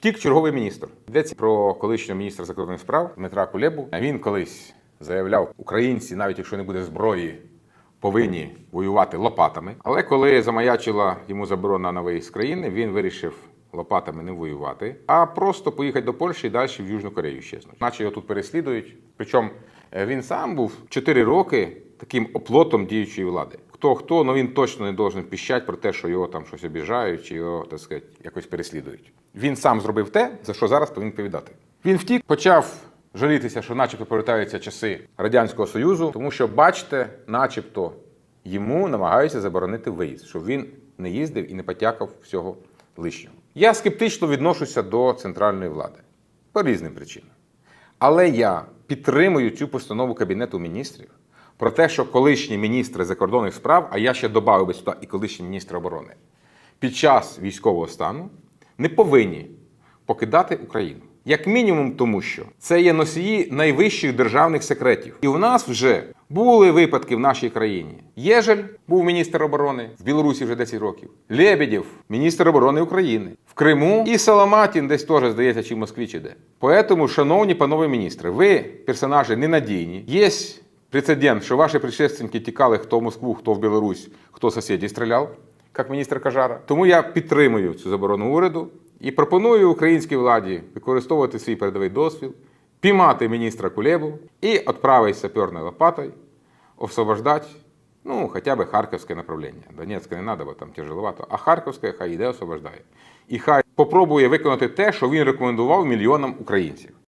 Втік черговий міністр. Йдеться про колишнього міністра закордонних справ Дмитра Кулебу. Він колись заявляв, українці, навіть якщо не буде зброї, повинні воювати лопатами. Але коли замаячила йому заборона на виїзд з країни, він вирішив лопатами не воювати, а просто поїхати до Польщі і далі в Южну Корею щезнуть. Наче його тут переслідують. Причому е, він сам був 4 роки таким оплотом діючої влади. Хто хто, ну він точно не должен піщати про те, що його там щось обіжають, чи його так сказати, якось переслідують. Він сам зробив те, за що зараз повинен відповідати. Він втік, почав жалітися, що начебто повертаються часи Радянського Союзу, тому що, бачите, начебто йому намагаються заборонити виїзд, щоб він не їздив і не потякав всього лишнього. Я скептично відношуся до центральної влади по різним причинам. Але я підтримую цю постанову Кабінету міністрів про те, що колишні міністри закордонних справ, а я ще додав би сюди і колишні міністри оборони, під час військового стану не повинні покидати Україну. Як мінімум, тому що це є носії найвищих державних секретів. І у нас вже були випадки в нашій країні. Єжель був міністр оборони в Білорусі вже 10 років. Лебедєв, міністр оборони України в Криму і Соломатін десь теж здається, чи в Москві чи де. Поэтому, шановні панове міністри, ви персонажі ненадійні. Є прецедент, що ваші предшественники тікали хто в Москву, хто в Білорусь, хто сусідів стріляв, як міністр Кажара. Тому я підтримую цю заборону уряду і пропоную українській владі використовувати свій передовий досвід, піймати міністра Кулебу і відправити саперною лопатою освобождати, ну, хоча б Харківське направлення. Донецьке не треба, бо там тяжеловато, а Харківське хай йде освобождає. І хай попробує виконати те, що він рекомендував мільйонам українців.